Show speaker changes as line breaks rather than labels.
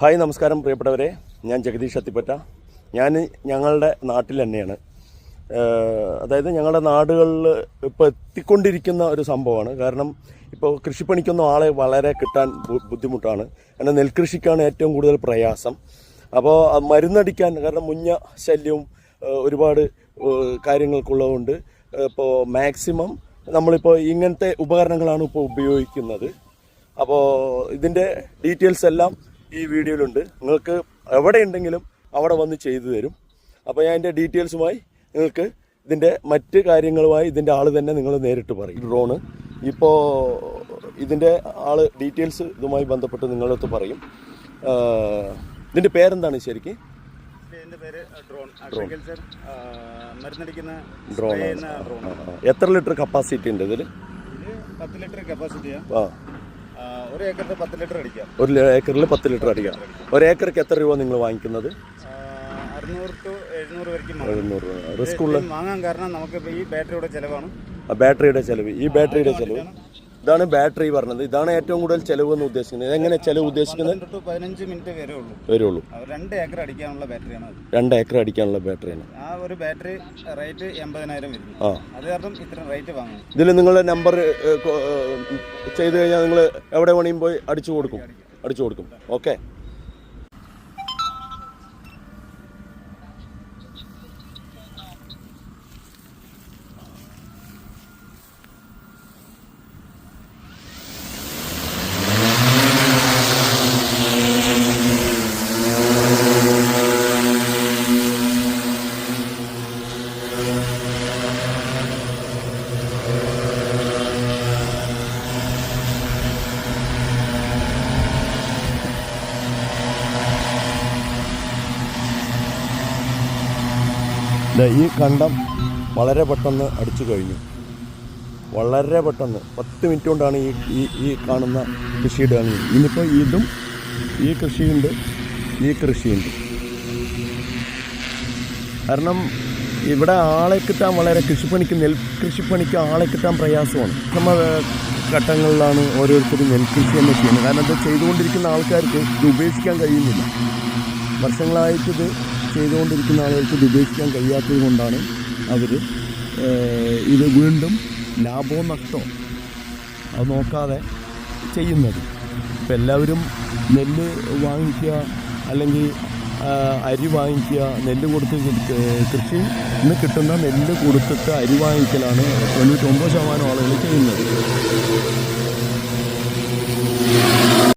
Hi നമസ്കാരം പ്രിയപ്പെട്ടവരെ. ഞാൻ ജഗദീഷ് അത്തിപ്പറ്റ. ഞാൻ ഞങ്ങളുടെ നാട്ടിൽ തന്നെയാണ്. അതായത് ഞങ്ങളുടെ നാടുകളിൽ ഇപ്പോൾ എത്തിക്കൊണ്ടിരിക്കുന്ന ഒരു സംഭവമാണ്. കാരണം ഇപ്പോൾ കൃഷിപ്പണിക്കൊന്നും ആളെ വളരെ കിട്ടാൻ ബുദ്ധിമുട്ടാണ്. കാരണം നെൽകൃഷിക്കാണ് ഏറ്റവും കൂടുതൽ പ്രയാസം. അപ്പോൾ മരുന്നടിക്കാൻ കാരണം മുഞ്ഞ ശല്യവും ഒരുപാട് കാര്യങ്ങൾക്കുള്ളതുകൊണ്ട് ഇപ്പോൾ മാക്സിമം നമ്മളിപ്പോൾ ഇങ്ങനത്തെ ഉപകരണങ്ങളാണ് ഇപ്പോൾ ഉപയോഗിക്കുന്നത്. അപ്പോൾ ഇതിന്റെ ഡീറ്റെയിൽസ് എല്ലാം ഈ വീഡിയോയിലുണ്ട്. നിങ്ങൾക്ക് എവിടെ ഉണ്ടെങ്കിലും അവിടെ വന്ന് ചെയ്തു തരും. അപ്പോൾ ഞാൻ എന്റെ ഡീറ്റെയിൽസുമായി നിങ്ങൾക്ക് ഇതിന്റെ മറ്റ് കാര്യങ്ങളുമായി ഇതിന്റെ ആൾ തന്നെ നിങ്ങൾ നേരിട്ട് പറയും. ഡ്രോണ്. ഇപ്പോൾ ഇതിന്റെ ആൾ ഡീറ്റെയിൽസ് ഇതുമായി ബന്ധപ്പെട്ട് നിങ്ങളടുത്ത് പറയും. ഇതിന്റെ പേരെന്താണ് ശരിക്കും?
ഡ്രോൺ.
എത്ര ലിറ്റർ കപ്പാസിറ്റി ഉണ്ട് ഇതിൽ
പത്ത് ലിറ്റർ കപ്പാസിറ്റിയാ.
ആ.
ഒരു ഏക്കറിൽ പത്ത് ലിറ്റർ അടിക്കാം.
ഒരു ഏക്കറിൽ പത്ത് ലിറ്റർ അടിക്കാം. ഒരു ഏക്കർക്ക് എത്ര രൂപ നിങ്ങൾ വാങ്ങിക്കുന്നത്?
അറുന്നൂറ് ടു എഴുന്നൂറ് വരെയും
എഴുന്നൂറ് രൂപ. റിസ്ക് ഉള്ള
വാങ്ങാൻ കാരണം നമുക്ക് ഈ ബാറ്ററിയുടെ ചിലവാണ്.
ബാറ്ററിയുടെ ചെലവ്. ഈ ബാറ്ററിയുടെ ചെലവ്. ഇതാണ് ബാറ്ററി പറഞ്ഞത്. ഇതാണ് ഏറ്റവും കൂടുതൽ ചെലവ് എന്ന് ഉദ്ദേശിക്കുന്നത്. എങ്ങനെ ചെലവ് ഉദ്ദേശിക്കുന്നത്?
പതിനഞ്ച് മിനിറ്റ്
വരുള്ളൂ.
രണ്ട് ഏക്കർ അടിക്കാനുള്ള ബാറ്ററിയാണ്
രണ്ട് ഏക്കർ അടിക്കാനുള്ള ബാറ്ററിയാണ്.
ആ ഒരു ബാറ്ററി റേറ്റ് എൺപതിനായിരം വരും.
ആ.
അത് കാരണം ഇത്ര റേറ്റ് വാങ്ങും.
ഇതിൽ നിങ്ങളുടെ നമ്പർ ചെയ്ത് കഴിഞ്ഞാൽ നിങ്ങൾ എവിടെ വേണമെങ്കിലും പോയി അടിച്ചു കൊടുക്കും. അടിച്ചു കൊടുക്കും. ഓക്കെ. ഈ കണ്ടം വളരെ പെട്ടെന്ന് അടിച്ചു കഴിഞ്ഞു. വളരെ പെട്ടെന്ന്. പത്ത് മിനിറ്റ് കൊണ്ടാണ് ഈ ഈ ഈ കാണുന്ന കൃഷിയുടെ കഴിഞ്ഞത് ഇനിയിപ്പോൾ ഇതും ഈ കൃഷിയുണ്ട് ഈ കൃഷിയുണ്ട്. കാരണം ഇവിടെ ആളെ കിട്ടാൻ വളരെ കൃഷിപ്പണിക്ക് നെൽ കൃഷിപ്പണിക്ക് ആളെ കിട്ടാൻ പ്രയാസമാണ്. നമ്മൾ ഘട്ടങ്ങളിലാണ് ഓരോരുത്തരും നെൽകൃഷി എന്ന് ചെയ്യുന്നത്. കാരണം അത് ചെയ്തുകൊണ്ടിരിക്കുന്ന ആൾക്കാർക്ക് ഇത് ഉപേക്ഷിക്കാൻ കഴിയുന്നില്ല. വർഷങ്ങളായിട്ട് ഇത് ചെയ്തുകൊണ്ടിരിക്കുന്ന ആളുകൾക്ക് ഇത് ഉപയോഗിക്കാൻ കഴിയാത്തത് കൊണ്ടാണ് അവർ ഇത് വീണ്ടും ലാഭമോ നഷ്ടമോ അത് നോക്കാതെ ചെയ്യുന്നത്. ഇപ്പം എല്ലാവരും നെല്ല് വാങ്ങിക്കുക അല്ലെങ്കിൽ അരി വാങ്ങിക്കുക നെല്ല് കൊടുത്ത് കൃഷി ഇന്ന് കിട്ടുന്ന നെല്ല് കൊടുത്തിട്ട് അരി വാങ്ങിക്കലാണ് തൊണ്ണൂറ്റൊമ്പത് ശതമാനം ആളുകൾ ചെയ്യുന്നത്.